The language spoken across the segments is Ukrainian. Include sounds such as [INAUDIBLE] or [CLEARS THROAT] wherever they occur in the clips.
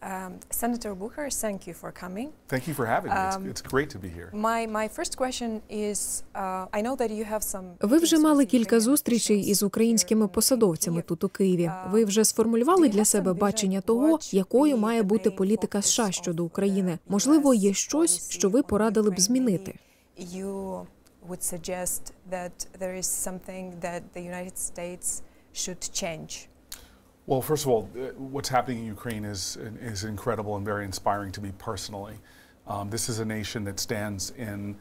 Um, Senator Booker, thank you for coming. Thank you for having me. Um, it's it's great to be here. My my first question is: uh, I know that you have some. Ви вже мали кілька зустрічей із українськими посадовцями тут у Києві. Ви вже сформулювали для себе бачення того, якою має бути політика США щодо України. Можливо, є щось, що ви порадили б змінити. You would suggest that there is something that the United States should change. Well, first of all, uh, what's happening in Ukraine is is incredible and very inspiring to me personally. Um, this is a nation that stands in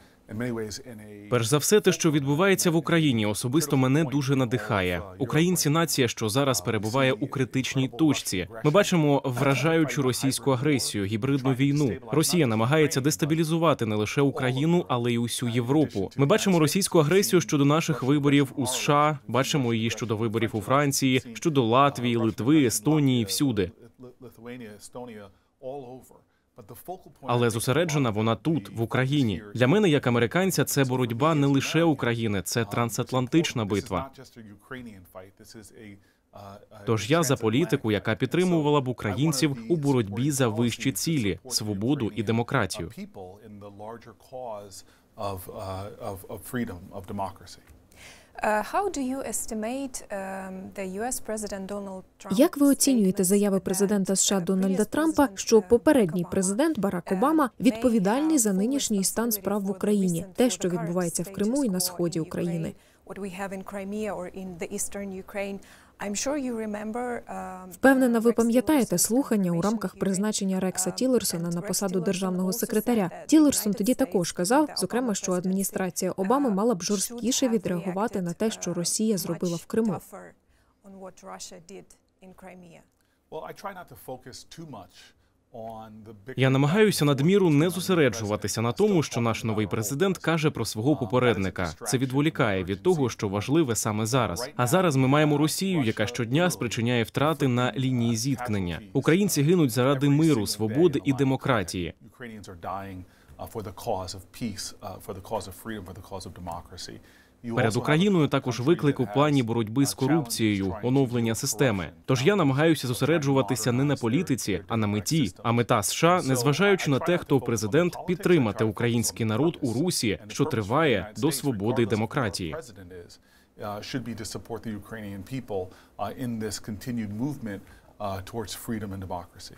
Перш за все, те, що відбувається в Україні, особисто мене дуже надихає. Українці нація, що зараз перебуває у критичній точці. Ми бачимо вражаючу російську агресію, гібридну війну. Росія намагається дестабілізувати не лише Україну, але й усю Європу. Ми бачимо російську агресію щодо наших виборів у США. Бачимо її щодо виборів у Франції, щодо Латвії, Литви, Естонії, всюди. Але зосереджена вона тут, в Україні. Для мене, як американця, це боротьба не лише України, це трансатлантична битва. Тож я за політику, яка підтримувала б українців у боротьбі за вищі цілі, свободу і демократію. Uh, how do you estimate um, the US President Donald Trump Як ви оцінюєте заяви президента США Дональда Трампа, що uh, попередній президент Барак Обама uh, відповідальний за нинішній стан справ в Україні, те, що відбувається в Криму і на сході України. Um, Впевнена, ви пам'ятаєте слухання у рамках призначення Рекса Um, Тілерсона на посаду державного секретаря. Тілерсон тоді також казав, зокрема, що адміністрація Обами uh, мала б жорсткіше відреагувати на те, що uh, Росія зробила в much Криму. on what Russia did in Crimea. Я намагаюся надміру не зосереджуватися на тому, що наш новий президент каже про свого попередника. Це відволікає від того, що важливе саме зараз. А зараз ми маємо Росію, яка щодня спричиняє втрати на лінії зіткнення. Українці гинуть заради миру, свободи і демократії. Перед Україною також виклик у плані боротьби з корупцією, оновлення системи. Тож я намагаюся зосереджуватися не на політиці, а на меті. А мета США, незважаючи на те, хто президент, підтримати український народ у Русі, що триває до свободи і демократії. should be to support the Ukrainian people uh, in this uh, towards freedom and democracy.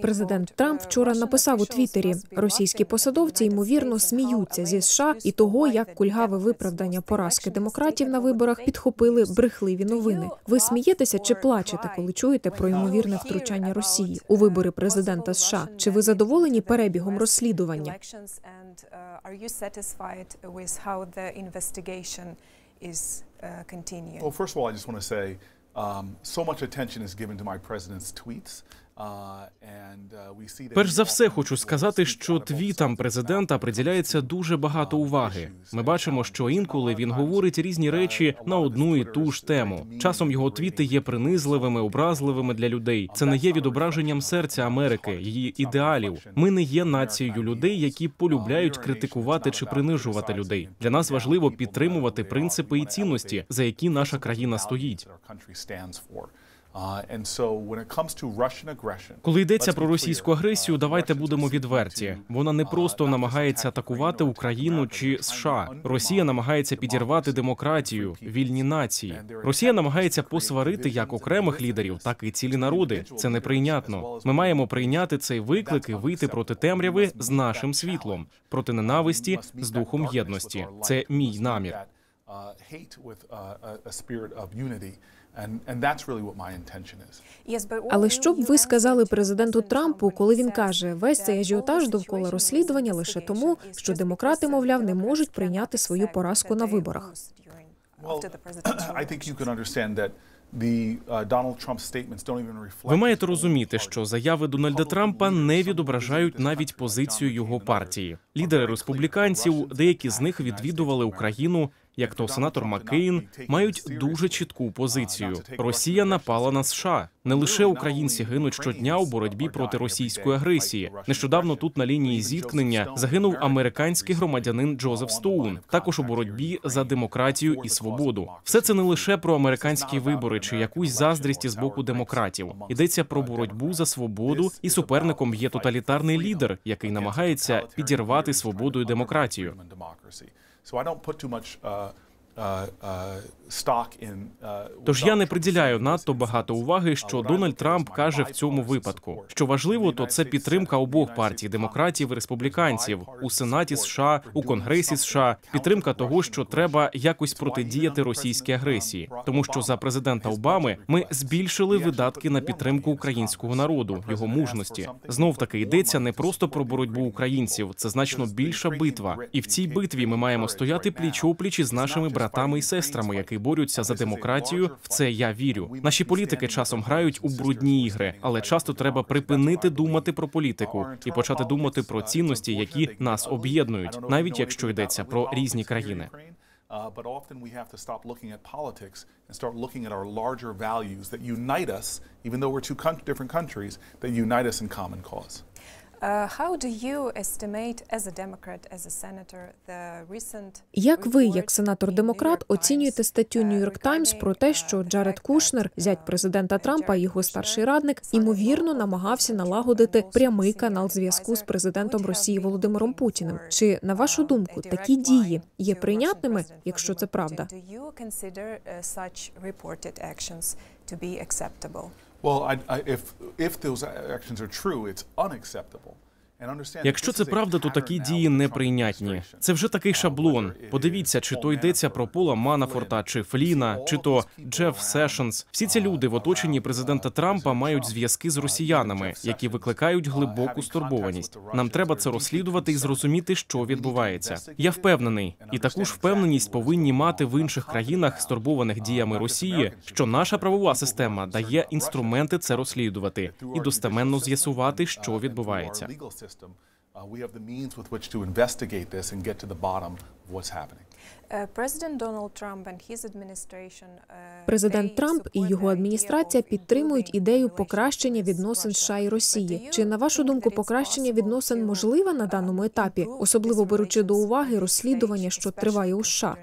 Президент Трамп uh, вчора написав у Твіттері: російські laughing at посадовці ймовірно сміються зі США і того, як кульгаве виправдання поразки elections, демократів на виборах підхопили брехливі новини. you Ви смієтеся чи or плачете, коли чуєте про when you ймовірне hear втручання about, Росії uh, у вибори президента США? Чи ви задоволені перебігом розслідування? elections and, uh, are you satisfied with how the investigation is uh, continuing? Well, first of all, I just want to say um, so much attention is given to my president's tweets. Uh, uh, Перш за все, хочу сказати, що твітам президента приділяється дуже багато уваги. Ми бачимо, що інколи він говорить різні речі на одну і ту ж тему. Часом його твіти є принизливими, образливими для людей. Це не є відображенням серця Америки, її ідеалів. Ми не є нацією людей, які полюбляють критикувати чи принижувати людей. Для нас важливо підтримувати принципи і цінності, за які наша країна стоїть. Коли йдеться про російську агресію, давайте будемо відверті. Вона не просто намагається атакувати Україну чи США. Росія намагається підірвати демократію, вільні нації. Росія намагається посварити як окремих лідерів, так і цілі народи. Це неприйнятно. Ми маємо прийняти цей виклик і вийти проти темряви з нашим світлом, проти ненависті з духом єдності. Це мій намір. Але що б ви сказали президенту Трампу, коли він каже, весь цей ажіотаж довкола розслідування лише тому, що демократи, мовляв, не можуть прийняти свою поразку на виборах? [CLEARS THROAT] Ви маєте розуміти, що заяви Дональда Трампа не відображають навіть позицію його партії. Лідери республіканців, деякі з них відвідували Україну. Як то сенатор Маккейн, мають дуже чітку позицію. Росія напала на США. Не лише українці гинуть щодня у боротьбі проти російської агресії. Нещодавно тут на лінії зіткнення загинув американський громадянин Джозеф Стоун, також у боротьбі за демократію і свободу. Все це не лише про американські вибори чи якусь заздрість із боку демократів. Йдеться про боротьбу за свободу, і суперником є тоталітарний лідер, який намагається підірвати свободу і демократію. So I don't put too much uh, Тож я не приділяю надто багато уваги, що Дональд Трамп каже в цьому випадку. Що важливо, то це підтримка обох партій демократів і республіканців у Сенаті США, у Конгресі США, підтримка того, що треба якось протидіяти російській агресії, тому що за президента Обами ми збільшили видатки на підтримку українського народу, його мужності. Знов таки йдеться не просто про боротьбу українців, це значно більша битва, і в цій битві ми маємо стояти пліч опліч із нашими братами і сестрами, які борються за демократію. В це я вірю. Наші політики часом грають у брудні ігри, але часто треба припинити думати про політику і почати думати про цінності, які нас об'єднують, навіть якщо йдеться про різні країни. but often we have to stop looking at politics and start looking at our larger values that unite us, even though we're two different countries, that unite us in common cause. Як ви, як сенатор-демократ, оцінюєте статтю New York Times про те, що Джаред Кушнер, зять президента Трампа, і його старший радник, імовірно намагався налагодити прямий канал зв'язку з президентом Росії Володимиром Путіним? Чи на вашу думку такі дії є прийнятними, якщо це правда? Well, I, I, if if those actions are true, it's unacceptable. Якщо це правда, то такі дії неприйнятні. Це вже такий шаблон. Подивіться, чи то йдеться про Пола Манафорта, чи Фліна, чи то Джеф Сешенс. Всі ці люди в оточенні президента Трампа мають зв'язки з росіянами, які викликають глибоку стурбованість. Нам треба це розслідувати і зрозуміти, що відбувається. Я впевнений, і таку ж впевненість повинні мати в інших країнах, стурбованих діями Росії, що наша правова система дає інструменти це розслідувати і достеменно з'ясувати, що відбувається. System, uh, we have the means with which to investigate this and get to the bottom of what's happening. Президент Трамп і його адміністрація підтримують ідею покращення відносин США і Росії. Чи на вашу думку покращення відносин можливе на даному етапі, особливо беручи до уваги розслідування, що триває у США?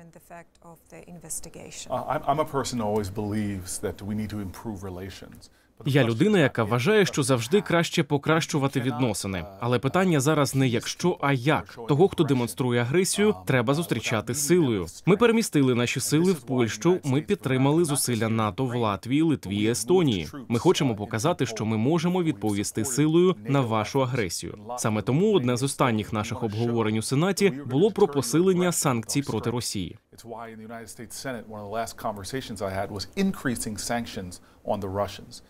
I'm a person who always believes that we need to improve relations. Я людина, яка вважає, що завжди краще покращувати відносини. Але питання зараз не якщо, а як того, хто демонструє агресію, треба зустрічати силою. Ми перемістили наші сили в Польщу. Ми підтримали зусилля НАТО в Латвії, Литві, Естонії. Ми хочемо показати, що ми можемо відповісти силою на вашу агресію. Саме тому одне з останніх наших обговорень у сенаті було про посилення санкцій проти Росії. It's why in the United States Senate, one of the last conversations I had was increasing sanctions on the Russians.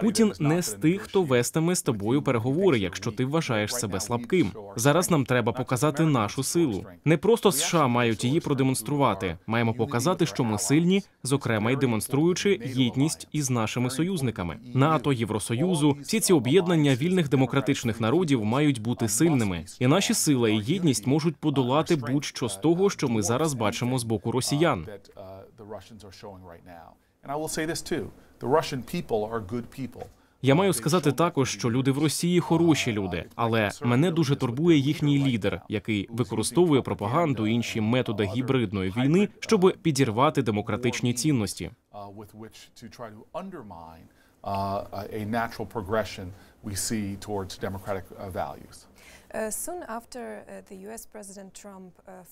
Путін не з тих, хто вестиме з тобою переговори, якщо ти вважаєш себе слабким. Зараз нам треба показати нашу силу. Не просто США мають її продемонструвати. Маємо показати, що ми сильні, зокрема й демонструючи єдність із нашими союзниками. НАТО, Євросоюзу, всі ці об'єднання вільних демократичних народів мають бути сильними, і наші сила і єдність можуть подолати будь-що з того, що ми зараз бачимо з боку росіян. Я маю сказати також, що люди в Росії хороші люди, але мене дуже турбує їхній лідер, який використовує пропаганду і інші методи гібридної війни, щоб підірвати демократичні цінності. a natural progression we see towards democratic values.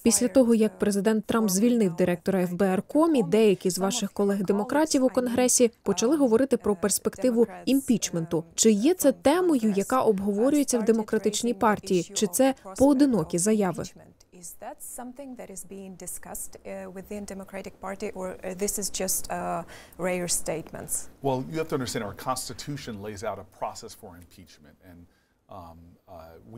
Після того, як президент Трамп звільнив директора ФБР Комі, деякі з ваших колег-демократів у конгресі почали говорити про перспективу імпічменту. Чи є це темою, яка обговорюється в демократичній партії, чи це поодинокі заяви? Is that something that is being discussed uh, within Democratic Party, or uh, this is just uh, rare statements? Well, you have to understand our Constitution lays out a process for impeachment, and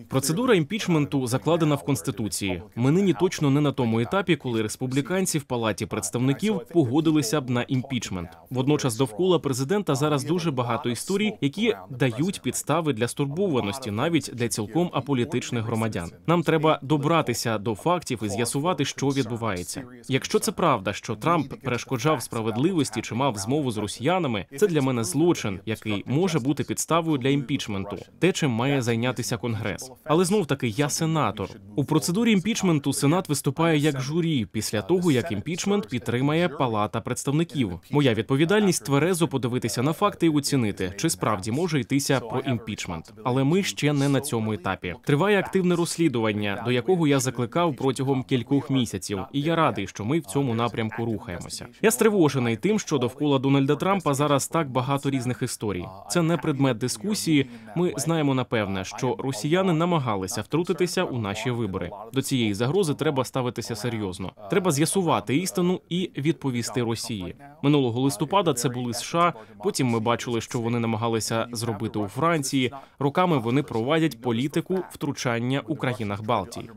Процедура імпічменту закладена в конституції. Ми нині точно не на тому етапі, коли республіканці в палаті представників погодилися б на імпічмент. Водночас довкола президента зараз дуже багато історій, які дають підстави для стурбованості, навіть для цілком аполітичних громадян. Нам треба добратися до фактів і з'ясувати, що відбувається. Якщо це правда, що Трамп перешкоджав справедливості чи мав змову з росіянами, це для мене злочин, який може бути підставою для імпічменту, те, чим має зайнятися конгрес. Але знов таки я сенатор. У процедурі імпічменту сенат виступає як журі після того, як імпічмент підтримає Палата представників. Моя відповідальність тверезо подивитися на факти і оцінити, чи справді може йтися про імпічмент. Але ми ще не на цьому етапі. Триває активне розслідування, до якого я закликав протягом кількох місяців, і я радий, що ми в цьому напрямку рухаємося. Я стривожений тим, що довкола Дональда Трампа зараз так багато різних історій. Це не предмет дискусії. Ми знаємо напевне, що росіяни намагалися втрутитися у наші вибори. До цієї загрози треба ставитися серйозно. Треба з'ясувати істину і відповісти Росії. Минулого листопада це були США. Потім ми бачили, що вони намагалися зробити у Франції. Роками вони проводять політику втручання у країнах Балтії.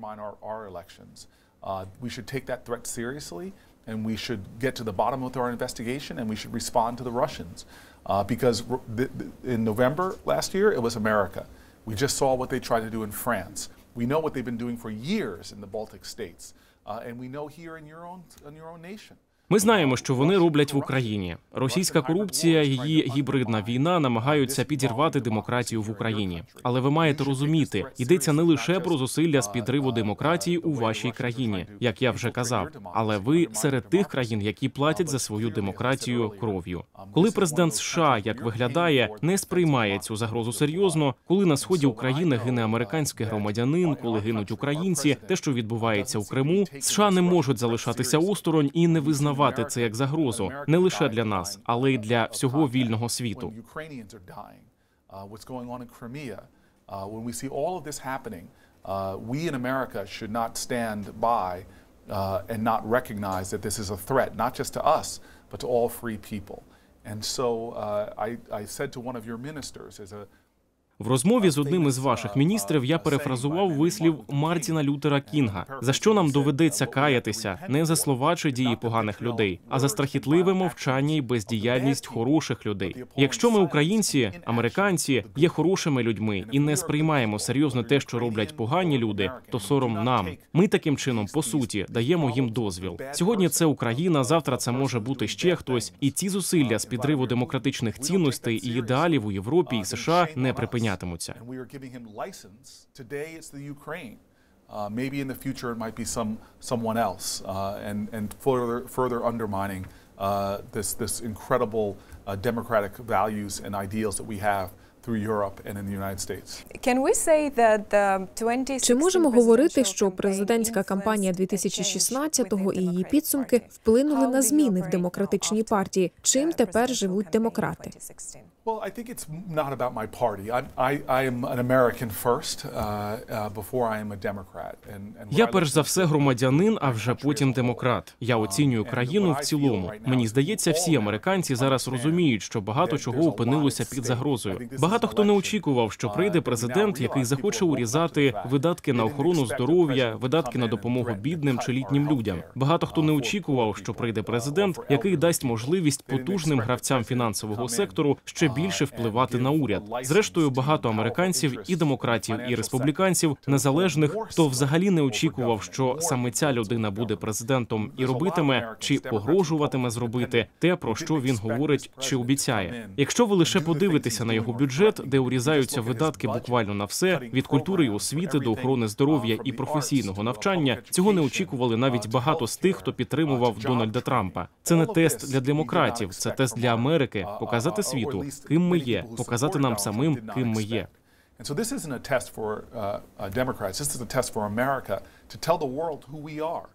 Uh, and we should get to the bottom of our investigation, and we should respond to the Russians. Uh, because in November last year, it was America. We just saw what they tried to do in France. We know what they've been doing for years in the Baltic states, uh, and we know here in your own in your own nation. Ми знаємо, що вони роблять в Україні. Російська корупція, її гібридна війна намагаються підірвати демократію в Україні. Але ви маєте розуміти, йдеться не лише про зусилля з підриву демократії у вашій країні, як я вже казав, але ви серед тих країн, які платять за свою демократію кров'ю. Коли президент США, як виглядає, не сприймає цю загрозу серйозно, коли на сході України гине американський громадянин, коли гинуть українці, те, що відбувається у Криму, США не можуть залишатися осторонь і не визнавати це як загрозу не лише для нас, але й для всього вільного світу. We uh, in America should not stand by uh, and not recognize that this is a threat, not just to us, but to all free people. And so uh, I, I said to one of your ministers as a В розмові з одним із ваших міністрів я перефразував вислів Мартіна Лютера Кінга, за що нам доведеться каятися не за слова чи дії поганих людей, а за страхітливе мовчання і бездіяльність хороших людей. Якщо ми, українці, американці, є хорошими людьми і не сприймаємо серйозно те, що роблять погані люди, то сором нам. Ми таким чином, по суті, даємо їм дозвіл. Сьогодні це Україна, завтра це може бути ще хтось, і ці зусилля з підриву демократичних цінностей і ідеалів у Європі і США не припинятимуться. And we are giving him license. Today it's the Ukraine. Uh, maybe in the future it might be some someone else, uh, and and further further undermining uh, this this incredible democratic values and ideals that we have through Europe and in the United States. Can we say that the 2016 Чи можемо говорити, що президентська кампанія 2016-го і її підсумки вплинули на зміни в демократичній партії? Чим тепер живуть демократи? Well, I think it's not about my party. I, I, I am an American first uh, uh, before I am a Democrat. And, and Я перш за все громадянин, а вже потім демократ. Я оцінюю країну в цілому. Мені здається, всі американці зараз розуміють, що багато чого опинилося під загрозою. Багато хто не очікував, що прийде президент, який захоче урізати видатки на охорону здоров'я, видатки на допомогу бідним чи літнім людям. Багато хто не очікував, що прийде президент, який дасть можливість потужним гравцям фінансового сектору ще більше впливати на уряд. Зрештою, багато американців і демократів, і республіканців незалежних, хто взагалі не очікував, що саме ця людина буде президентом і робитиме чи погрожуватиме зробити те, про що він говорить чи обіцяє. Якщо ви лише подивитеся на його бюджет, де урізаються видатки буквально на все від культури і освіти до охорони здоров'я і професійного навчання, цього не очікували навіть багато з тих, хто підтримував Дональда Трампа. Це не тест для демократів, це тест для Америки показати світу, ким ми є, показати нам самим, ким ми є. And so this isn't a test for uh, uh, Democrats. This is a test for America to tell the world who we are.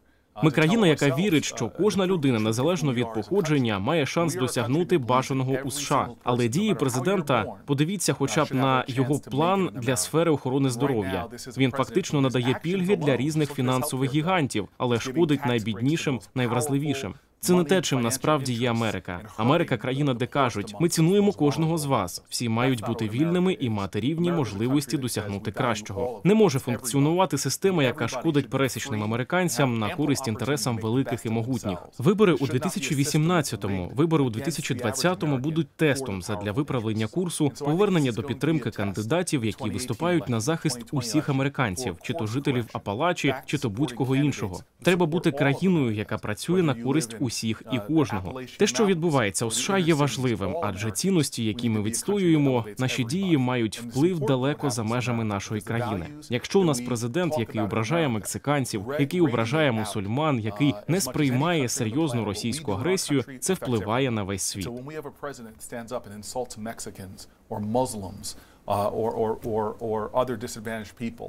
Ми країна, яка вірить, що кожна людина, незалежно від походження, має шанс досягнути бажаного у США. Але дії президента подивіться, хоча б на його план для сфери охорони здоров'я. Він фактично надає пільги для різних фінансових гігантів, але шкодить найбіднішим, найвразливішим. Це не те, чим насправді є Америка. Америка країна, де кажуть, ми цінуємо кожного з вас. Всі мають бути вільними і мати рівні можливості досягнути кращого. Не може функціонувати система, яка шкодить пересічним американцям на користь інтересам великих і могутніх. Вибори у 2018-му, вибори у 2020-му будуть тестом задля виправлення курсу, повернення до підтримки кандидатів, які виступають на захист усіх американців, чи то жителів Апалачі, чи то будь-кого іншого. Треба бути країною, яка працює на користь усіх і кожного. Те, що відбувається у США, є важливим, адже цінності, які ми відстоюємо, наші дії мають вплив далеко за межами нашої країни. Якщо у нас президент, який ображає мексиканців, який ображає мусульман, який не сприймає серйозну російську агресію, це впливає на весь світ. Uh, or, or, or, or other disadvantaged people,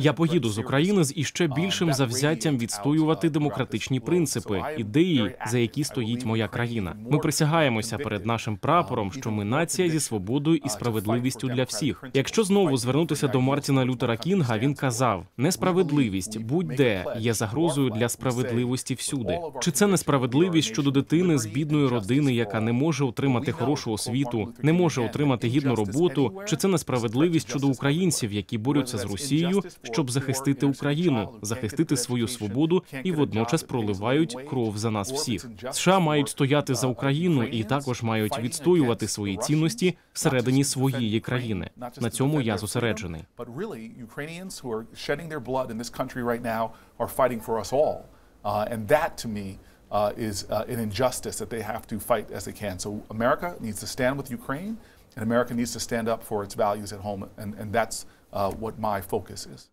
Я поїду з України з іще більшим um, завзяттям відстоювати демократичні принципи, ідеї, за які стоїть моя країна. Ми присягаємося перед нашим uh, прапором, що ми нація зі свободою і uh, справедливістю для всіх. Якщо знову звернутися до Мартіна Лютера Кінга, він казав: несправедливість будь-де є загрозою для справедливості всюди. Чи це несправедливість щодо дитини з бідної родини, яка не може отримати хорошу освіту, не може отримати гідну роботу? Чи це несправедливість щодо українців, які борються з Росією, щоб захистити Україну, захистити свою свободу і водночас проливають кров за нас всіх? США мають стояти за Україну і також мають відстоювати свої цінності всередині своєї країни. На цьому я зосереджений. Uh, and that, to me, uh, is uh, an injustice that they have to fight as they can. So America needs to stand with Ukraine, and America needs to stand up for its values at home. And, and that's uh, what my focus is.